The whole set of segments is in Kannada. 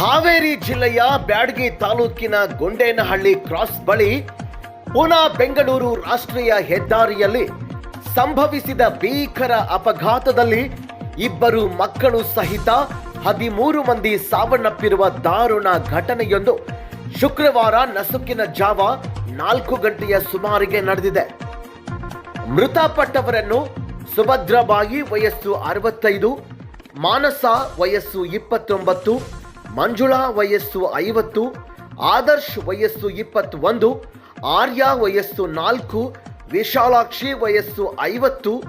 ಹಾವೇರಿ ಜಿಲ್ಲೆಯ ಬ್ಯಾಡಗಿ ತಾಲೂಕಿನ ಗೊಂಡೇನಹಳ್ಳಿ ಕ್ರಾಸ್ ಬಳಿ ಪುನಾ ಬೆಂಗಳೂರು ರಾಷ್ಟ್ರೀಯ ಹೆದ್ದಾರಿಯಲ್ಲಿ ಸಂಭವಿಸಿದ ಭೀಕರ ಅಪಘಾತದಲ್ಲಿ ಇಬ್ಬರು ಮಕ್ಕಳು ಸಹಿತ ಹದಿಮೂರು ಮಂದಿ ಸಾವನ್ನಪ್ಪಿರುವ ದಾರುಣ ಘಟನೆಯೊಂದು ಶುಕ್ರವಾರ ನಸುಕಿನ ಜಾವ ನಾಲ್ಕು ಗಂಟೆಯ ಸುಮಾರಿಗೆ ನಡೆದಿದೆ. ಮೃತಪಟ್ಟವರನ್ನು ಸುಭದ್ರಬಾಯಿ ವಯಸ್ಸು ಅರವತ್ತೈದು, ಮಾನಸ ವಯಸ್ಸು ಇಪ್ಪತ್ತೊಂಬತ್ತು ಮಂಜುಳಾ ವಯಸ್ಸು ಐವತ್ತು, ಆದರ್ಶ್ ವಯಸ್ಸು ಇಪ್ಪತ್ತೊಂದು, ಆರ್ಯ ವಯಸ್ಸು ನಾಲ್ಕು, ವಿಶಾಲಾಕ್ಷಿ ವಯಸ್ಸು ಐವತ್ತು,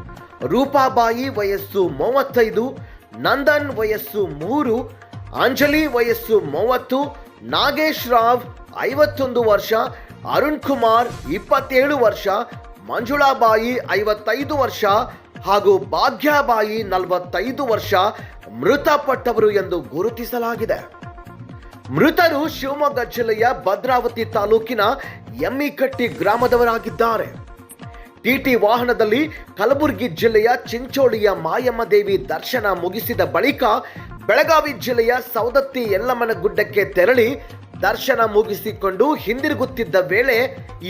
ರೂಪಾಬಾಯಿ ವಯಸ್ಸು ಮೂವತ್ತೈದು, ನಂದನ್ ವಯಸ್ಸು ಮೂರು, ಅಂಜಲಿ ವಯಸ್ಸು ಮೂವತ್ತು, ನಾಗೇಶ್ ರಾವ್ ಐವತ್ತೊಂದು ವರ್ಷ, ಅರುಣ್ ಕುಮಾರ್ ಇಪ್ಪತ್ತೇಳು ವರ್ಷ, ಮಂಜುಳಾಬಾಯಿ ಐವತ್ತೈದು ವರ್ಷ ಹಾಗೂ ಭಾಗ್ಯಬಾಯಿ ನಲವತ್ತೈದು ವರ್ಷ ಮೃತಪಟ್ಟವರು ಎಂದು ಗುರುತಿಸಲಾಗಿದೆ. ಮೃತರು ಶಿವಮೊಗ್ಗ ಜಿಲ್ಲೆಯ ಭದ್ರಾವತಿ ತಾಲೂಕಿನ ಎಮ್ಮಿಕಟ್ಟಿ ಗ್ರಾಮದವರಾಗಿದ್ದಾರೆ. ಟಿಟಿ ವಾಹನದಲ್ಲಿ ಕಲಬುರಗಿ ಜಿಲ್ಲೆಯ ಚಿಂಚೋಳಿಯ ಮಾಯಮ್ಮ ದೇವಿ ದರ್ಶನ ಮುಗಿಸಿದ ಬಳಿಕ ಬೆಳಗಾವಿ ಜಿಲ್ಲೆಯ ಸೌದತ್ತಿ ಯಲ್ಲಮ್ಮನ ಗುಡ್ಡಕ್ಕೆ ತೆರಳಿ ದರ್ಶನ ಮುಗಿಸಿಕೊಂಡು ಹಿಂದಿರುಗುತ್ತಿದ್ದ ವೇಳೆ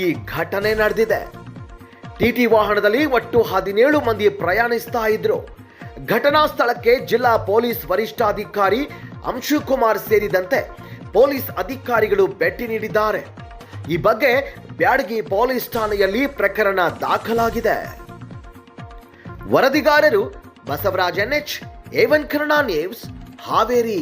ಈ ಘಟನೆ ನಡೆದಿದೆ. ಟಿಟಿ ವಾಹನದಲ್ಲಿ ಒಟ್ಟು ಹದಿನೇಳು ಮಂದಿ ಪ್ರಯಾಣಿಸ್ತಾ ಇದ್ರು. ಘಟನಾ ಸ್ಥಳಕ್ಕೆ ಜಿಲ್ಲಾ ಪೊಲೀಸ್ ವರಿಷ್ಠಾಧಿಕಾರಿ ಅಂಶುಕುಮಾರ್ ಸೇರಿದಂತೆ ಪೊಲೀಸ್ ಅಧಿಕಾರಿಗಳು ಭೇಟಿ ನೀಡಿದ್ದಾರೆ. ಈ ಬಗ್ಗೆ ಬ್ಯಾಡಗಿ ಪೊಲೀಸ್ ಠಾಣೆಯಲ್ಲಿ ಪ್ರಕರಣ ದಾಖಲಾಗಿದೆ. ವರದಿಗಾರರು ಬಸವರಾಜ್ ಎನ್ಎಚ್ ಏವನ್ ಕನ್ನಡ ನ್ಯೂಸ್, ಹಾವೇರಿ.